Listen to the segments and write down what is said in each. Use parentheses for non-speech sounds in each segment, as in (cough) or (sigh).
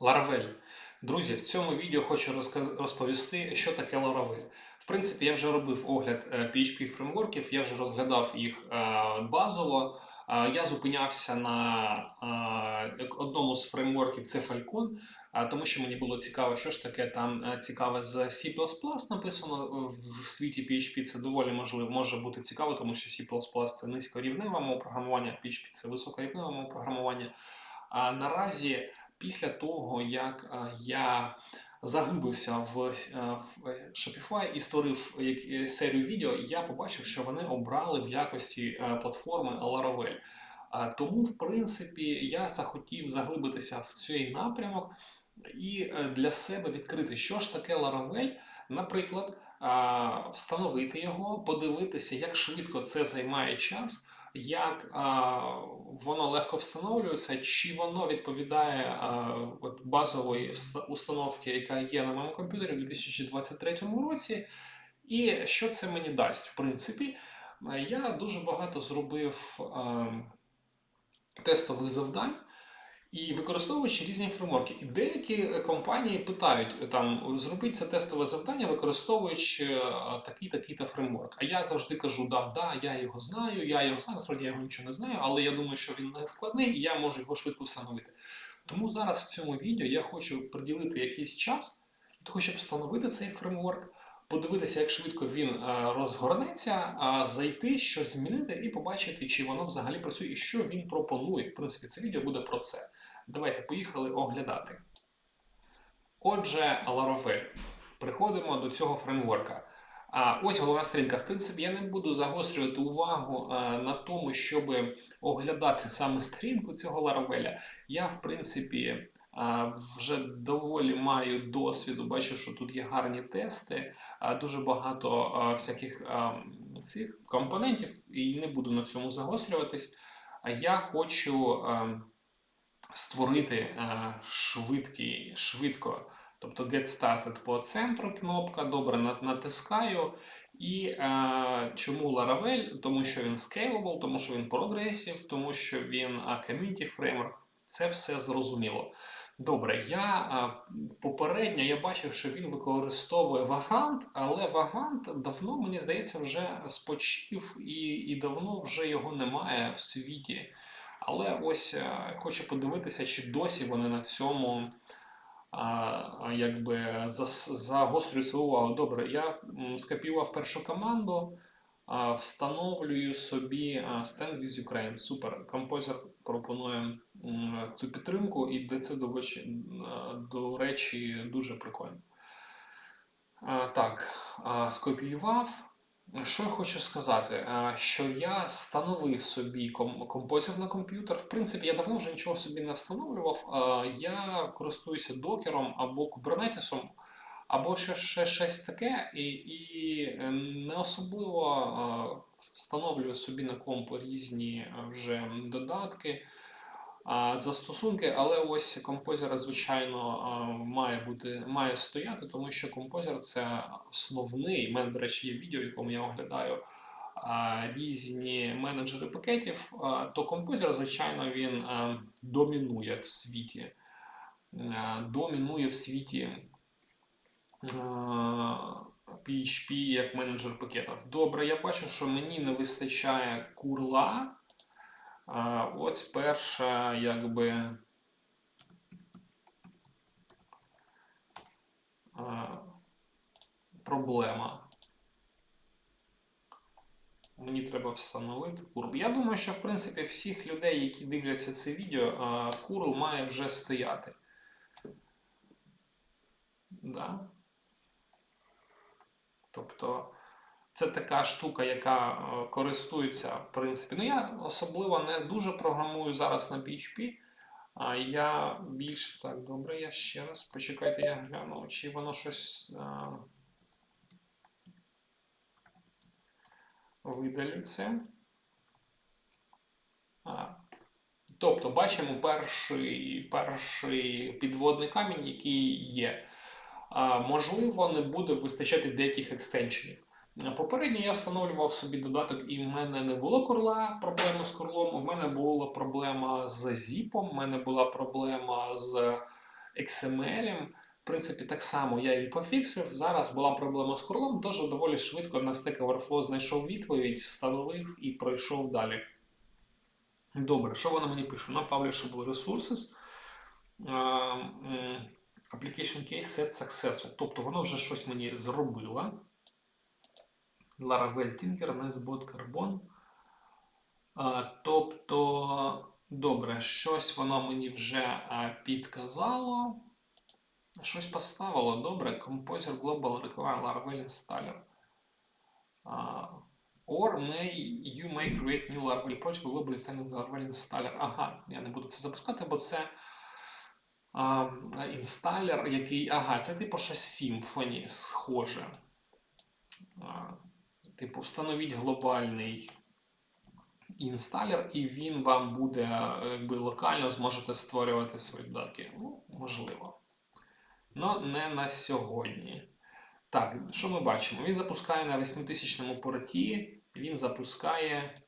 Laravel. Друзі, в цьому відео хочу розповісти, що таке Laravel. В принципі, я вже робив огляд е, PHP фреймворків, я вже розглядав їх е, базово. Е, Я зупинявся на е, одному з фреймворків, це Falcon, е, тому що мені було цікаво, що ж таке там е, цікаве з C++ написано в світі PHP. Це доволі можливо може бути цікаво, тому що C++ це низькорівневе програмування, PHP це високорівневе програмування. А наразі після того, як е, я заглибився в е, Shopify і створив е, серію відео, я побачив, що вони обрали в якості платформи Laravel. Тому, в принципі, я захотів заглибитися в цей напрямок і для себе відкрити, що ж таке Laravel, наприклад, встановити його, подивитися, як швидко це займає час як а, воно легко встановлюється, чи воно відповідає а, от базової установки, яка є на моєму комп'ютері в 2023 році, і що це мені дасть. В принципі, я дуже багато зробив а, тестових завдань. І використовуючи різні фреймворки. І деякі е, компанії питають е, там зробіть це тестове завдання, використовуючи е, такий такий та фреймворк. А я завжди кажу, да, да, я його знаю, я його знаю, насправді я його нічого не знаю, але я думаю, що він не складний і я можу його швидко встановити. Тому зараз в цьому відео я хочу приділити якийсь час для того, щоб встановити цей фреймворк, подивитися, як швидко він розгорнеться, зайти, щось змінити і побачити, чи воно взагалі працює і що він пропонує. В принципі, це відео буде про це. Давайте поїхали оглядати. Отже, Laravel. Приходимо до цього фреймворка. А ось головна сторінка. В принципі, я не буду загострювати увагу на тому, щоб оглядати саме сторінку цього Laravel. Я, в принципі, вже доволі маю досвіду. Бачу, що тут є гарні тести, дуже багато всяких цих компонентів, і не буду на цьому загострюватись. А я хочу. Створити е, швидкий, швидко. Тобто Get Started по центру кнопка, добре натискаю. І е, чому Laravel? Тому що він scalable, тому що він progressive, тому що він е, community framework. Це все зрозуміло. Добре, я е, попередньо я бачив, що він використовує Vagrant, але Vagrant давно, мені здається, вже спочив і, і давно вже його немає в світі. Але ось е, хочу подивитися, чи досі вони на цьому якби загострюють свою увагу. Добре, я скопіював першу команду, встановлюю собі Stand with Ukraine. Супер. Композер пропонує цю підтримку, і це до речі, дуже прикольно. Так, скопіював. Що я хочу сказати, Е, що я встановив собі композер на комп'ютер. В принципі, я давно вже нічого собі не встановлював. Е, Я користуюся докером або кубернетісом, або ще, щось таке, і, і е, не особливо встановлюю собі на комп різні вже додатки. Застосунки, але ось композер, звичайно, має бути має стояти, тому що композер це основний. У мене, до речі, є відео, в якому я оглядаю різні менеджери пакетів. То композер, звичайно, він домінує в світі. Домінує в світі PHP як менеджер пакетів. Добре, я бачу, що мені не вистачає курла. А, ось перша, якби. Проблема. Мені треба встановити curl. Я думаю, що в принципі всіх людей, які дивляться це відео, curl має вже стояти. Да? Тобто це така штука, яка е, користується, в принципі. Ну, я особливо не дуже програмую зараз на PHP. А я більше так, добре, я ще раз. Почекайте, я гляну, чи воно щось а, це. А, тобто, бачимо перший, перший підводний камінь, який є. А, можливо, не буде вистачати деяких екстеншенів. Попередньо я встановлював собі додаток, і в мене не було курла, проблеми з курлом. У мене була проблема з зіпом, у мене була проблема з XML. В принципі, так само я її пофіксив. Зараз була проблема з курлом, тож доволі швидко на Stack Overflow знайшов відповідь, встановив і пройшов далі. Добре, що вона мені пише? No publishable resources. Application case set successful. Тобто воно вже щось мені зробило. Laravel Tinker, Nesbot Carbon. А, тобто, добре, щось воно мені вже підказало. Щось поставило. Добре. Composer Global Require Laravel Installer. А, or may you may create new Laravel project Global Laravel Installer. Ага, я не буду це запускати, бо це а, інсталер, який. Ага, це типу щось Symfony схоже. А, типу, встановіть глобальний інсталер, і він вам буде е, якби локально зможете створювати свої додатки. Ну, можливо. Но не на сьогодні. Так, що ми бачимо? Він запускає на 8000 порті, він запускає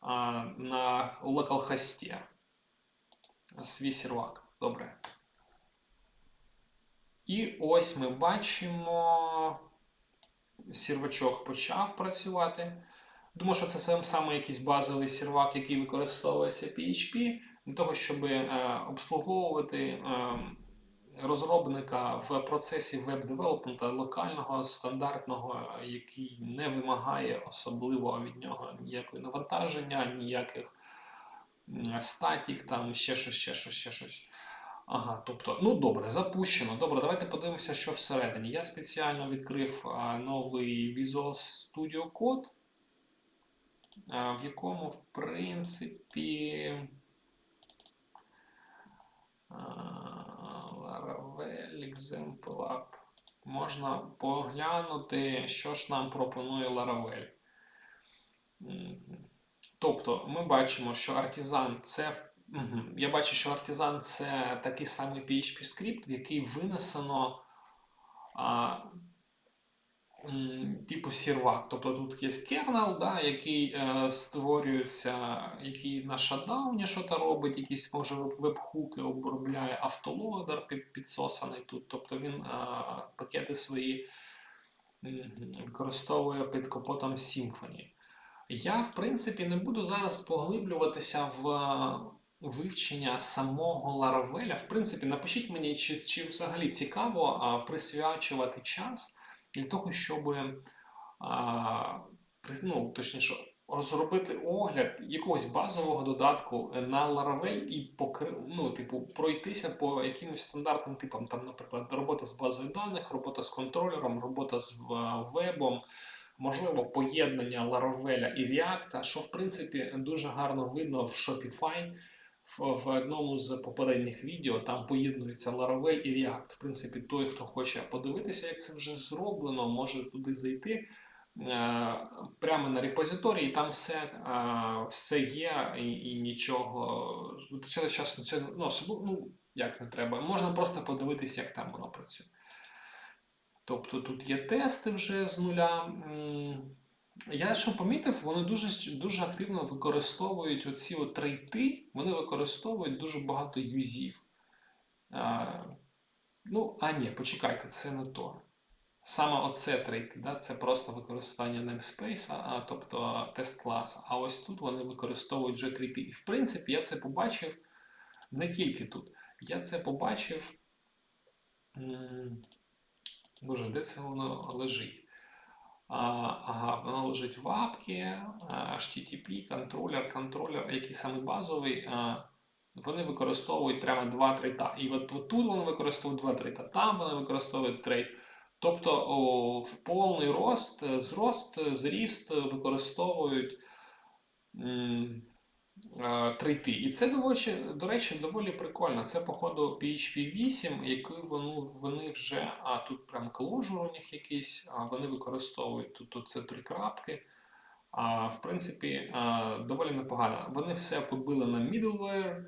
а, на локалхості свій сервак. Добре. І ось ми бачимо, сервачок почав працювати. Думаю, що це сам саме якийсь базовий сервак, який використовується PHP, для того, щоб е, обслуговувати е, розробника в процесі веб-девелопмента локального, стандартного, який не вимагає особливо від нього ніякої навантаження, ніяких статік, там ще щось, ще щось, ще щось. Ага, тобто, ну добре, запущено. Добре, давайте подивимося, що всередині. Я спеціально відкрив новий Visual Studio Code, в якому, в принципі, Laravel Example App. Можна поглянути, що ж нам пропонує Laravel. Тобто, ми бачимо, що Artisan це. Я бачу, що Artisan це такий самий PHP скрипт, в який винесено а, м, типу сервак. Тобто тут є kernel, да, який е, створюється, який на шатдауні щось робить, якісь може веб-хуки обробляє автолодер під, підсосаний тут. Тобто він е, пакети свої використовує під капотом Symfony. Я, в принципі, не буду зараз поглиблюватися в вивчення самого Laravel. В принципі, напишіть мені, чи, чи взагалі цікаво присвячувати час для того, щоб а, ну, точніше, розробити огляд якогось базового додатку на Laravel і покри... ну, типу, пройтися по якимось стандартним типам, там, наприклад, робота з базою даних, робота з контролером, робота з вебом, можливо, поєднання Laravel і React, що в принципі дуже гарно видно в Shopify. В, одному з попередніх відео там поєднуються Laravel і React. В принципі, той, хто хоче подивитися, як це вже зроблено, може туди зайти е, прямо на репозиторії, там все, е, все є, і, і нічого. Витрачати час це ну, ну, як не треба. Можна просто подивитися, як там воно працює. Тобто тут є тести вже з нуля. Я що помітив, вони дуже, дуже активно використовують оці трейти, вони використовують дуже багато юзів. А, ну, а ні, почекайте, це не то. Саме оце трейти, да, це просто використання namespace, а, тобто тест класа. А ось тут вони використовують вже трейти. І в принципі, я це побачив не тільки тут. Я це побачив. Боже, де це воно лежить? Ага, вона лежить в апки, HTTP, контролер, контролер, який саме базовий. Вони використовують прямо два трейта. І от, тут вони використовують два трейта, там вони використовують трейт. Тобто о, в повний рост, зрост, зріст використовують м, Е, 3T. І це, до речі, доволі прикольно. Це, походу, PHP 8, яку вони, вони вже, а тут прям closure у них якийсь, а вони використовують тут, тут це три крапки. А, В принципі, а, доволі непогано. Вони все побили на middleware,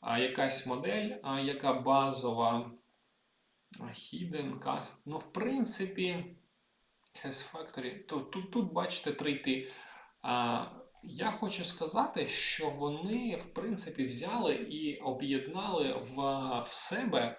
а, якась модель, а, яка базова. Hidden cast. Ну, в принципі, has factory. Тут, тут, тут бачите, 3T. Я хочу сказати, що вони, в принципі, взяли і об'єднали в, в себе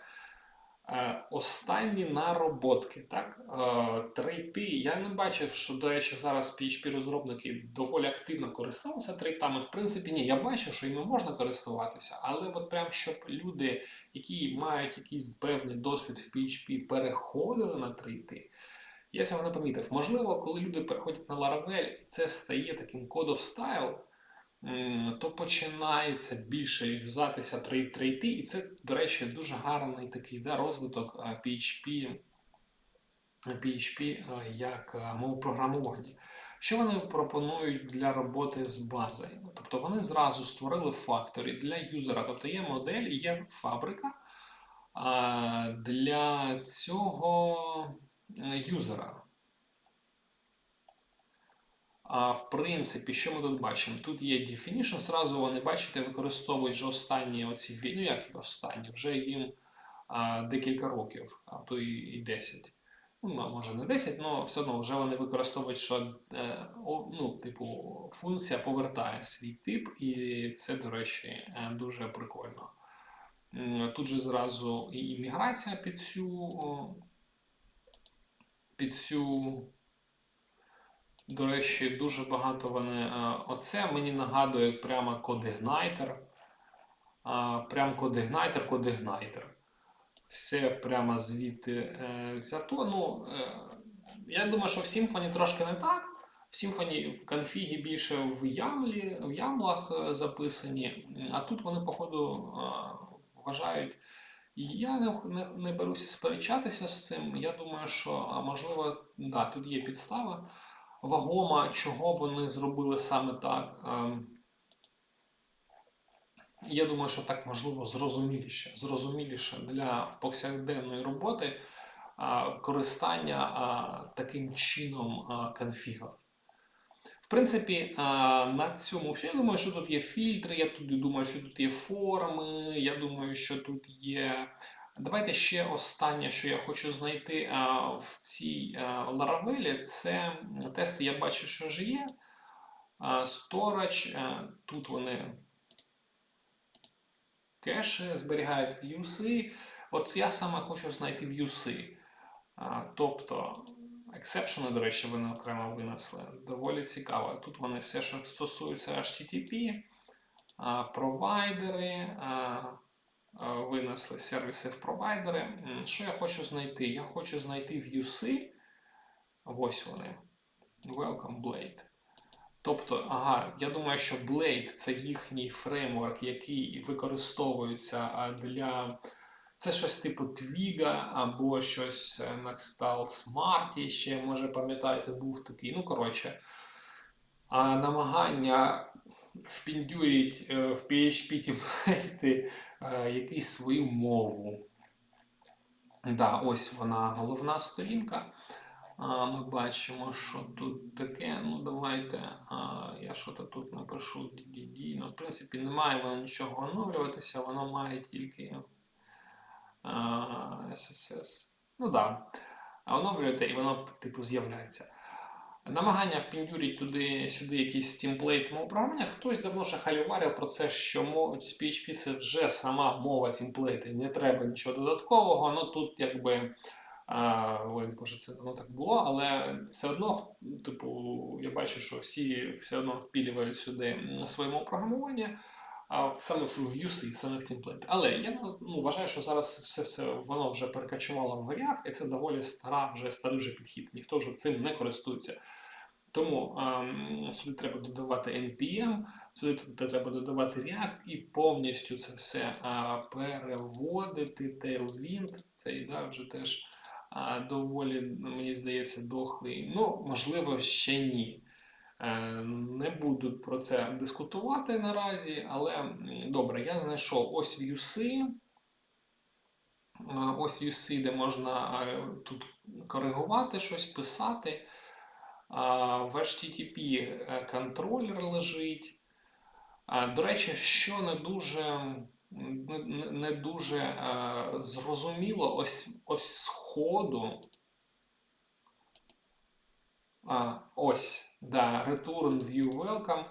е, останні нароботки. Так? Е, трейти. Я не бачив, що, до речі, зараз PHP-розробники доволі активно користувалися трейтами. В принципі, ні, я бачив, що іми можна користуватися, але от прям щоб люди, які мають якийсь певний досвід в PHP, переходили на трейти. Я цього не помітив. Можливо, коли люди переходять на Laravel і це стає таким code of style, то починається більше юзатися трейти, і це, до речі, дуже гарний такий да, розвиток PHP, PHP як а, мову програмування. Що вони пропонують для роботи з базою? Тобто вони зразу створили факторі для юзера, тобто є модель, є фабрика для цього е, юзера. А в принципі, що ми тут бачимо? Тут є definition, зразу вони, бачите, використовують вже останні оці ну як і останні, вже їм а, декілька років, а то і, і 10. Ну, може не 10, але все одно вже вони використовують, що е, ну, типу, функція повертає свій тип, і це, до речі, е, дуже прикольно. Тут же зразу і міграція під цю, під цю до речі, дуже багато вони. е, Оце мені нагадує прямо кодигнайтер. Прям кодигнайтер, кодигнайтер. Все прямо звідти е, взято. Ну, е, я думаю, що в Symfony трошки не так. В Symfony в конфігі більше в ямлі, в ямлах записані, а тут вони, походу, вважають. Я не, не, не беруся сперечатися з цим. Я думаю, що можливо, да, тут є підстава вагома, чого вони зробили саме так. Ем, Я думаю, що так можливо зрозуміліше. Зрозуміліше для повсякденної роботи користання таким чином конфігів. В принципі, на цьому все. Я думаю, що тут є фільтри, я тут думаю, що тут є форми, я думаю, що тут є. Давайте ще останнє, що я хочу знайти в цій Laravel, це тести, я бачу, що вже є. Storage, тут вони кеші зберігають в'юси. От я саме хочу знайти в'юси. Тобто, ексепшени, до речі, вони окремо винесли. Доволі цікаво. Тут вони все, що стосується HTTP, провайдери. Винесли сервіси в провайдери. Що я хочу знайти? Я хочу знайти в'юси. Ось вони. Welcome Blade. Тобто, ага, я думаю, що Blade це їхній фреймворк, який використовується для. Це щось типу Twig або щось на кшталт Smarty, ще, може, пам'ятаєте, був такий. Ну, коротше, а, намагання впіндюрить е, в PHP тімплейти (laughs) е, якусь свою мову. Да, ось вона головна сторінка. А, Ми бачимо, що тут таке. Ну, давайте. А, я що-то тут напишу. Ну, в принципі, не має воно нічого оновлюватися, воно має тільки SSS. Ну так. Да. Оновлюєте і воно, типу, з'являється. Намагання впіндюрити туди сюди якийсь темплейт мов. Хтось давно ще халюварив про це, що з PHP це вже сама мова темплейти, не треба нічого додаткового. Ну тут якби. Боже, це давно так було, але все одно, типу, я бачу, що всі все одно впілюють сюди своє мову програмування, а в- саме в в'юси, в самих темплейтах. Але я ну, вважаю, що зараз все це воно вже перекочувало в React, і це доволі стара, вже старий вже підхід. Ніхто вже цим не користується. Тому ем, сюди треба додавати NPM, сюди треба додавати React і повністю це все а, переводити. Tailwind, цей да, вже теж а, доволі, мені здається, дохлий. Ну, можливо, ще ні. Е, Не буду про це дискутувати наразі, але добре, я знайшов ось в'юси. Ось в'юси, де можна е, тут коригувати щось, писати. В HTTP е, контролер лежить. До речі, що не дуже, не, дуже е, зрозуміло, ось, ось з ходу. А, ось, да, return view welcome.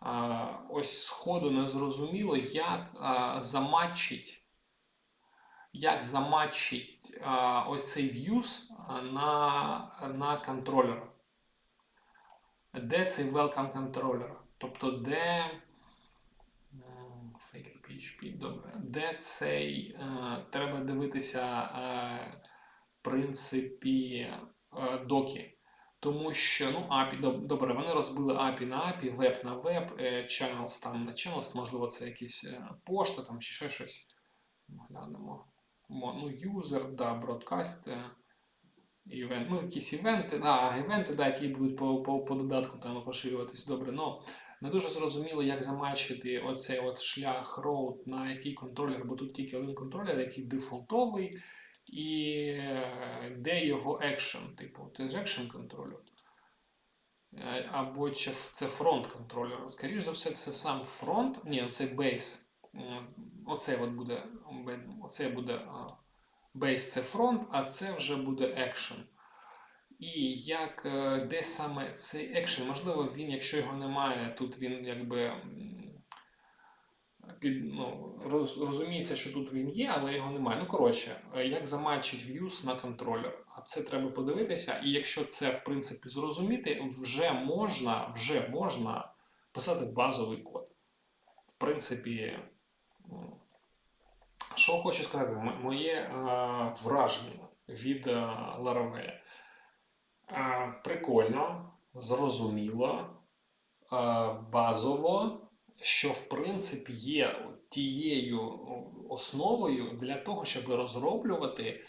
а, ось сходу не зрозуміло, як а, заматчить, як заматчить а, ось цей views на, на контролер. Де цей welcome controller? Тобто, де. Faker PHP, добре. Де цей. е, треба дивитися, е, в принципі, е, доки. Тому що, ну, API, добре, вони розбили API на API, веб на веб, е, channels там на channels, можливо, це якісь е, пошта там чи ще щось. Глянемо. Ну, user, да, broadcast, е, івент, ну, якісь івенти, да, івенти, да, які будуть по, по, по додатку там поширюватись добре. Но не дуже зрозуміло, як замачити оцей от шлях road на який контролер, бо тут тільки один контролер, який дефолтовий, і е, де його екшен, типу, це ж екшен контролер. Е, Або чи це фронт контролер. Скоріше за все, це сам фронт. Ні, це бейс. Оцей от буде, оцей буде бейс це фронт, а це вже буде екшен. І як е, де саме цей екшен, можливо, він, якщо його немає, тут він якби під, ну, роз, розуміється, що тут він є, але його немає. Ну, коротше, е, як заматчить views на контролер. А це треба подивитися. І якщо це, в принципі, зрозуміти, вже можна, вже можна писати базовий код. В принципі, що хочу сказати, моє е, враження від е, Laravel. Е, прикольно, зрозуміло, е, базово, що в принципі є тією основою для того, щоб розроблювати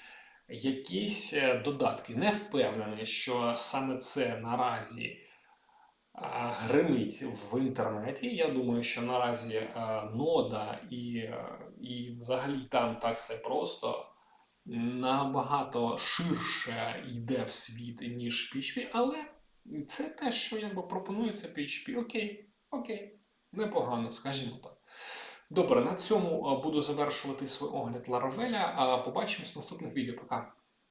якісь е, додатки. Не впевнений, що саме це наразі е, гримить в інтернеті. Я думаю, що наразі е, нода і, і взагалі там так все просто набагато ширше йде в світ, ніж PHP, але це те, що якби пропонується PHP. Окей, окей, непогано, скажімо так. Добре, на цьому буду завершувати свій огляд Ларавеля. Побачимось в наступних відео. Пока.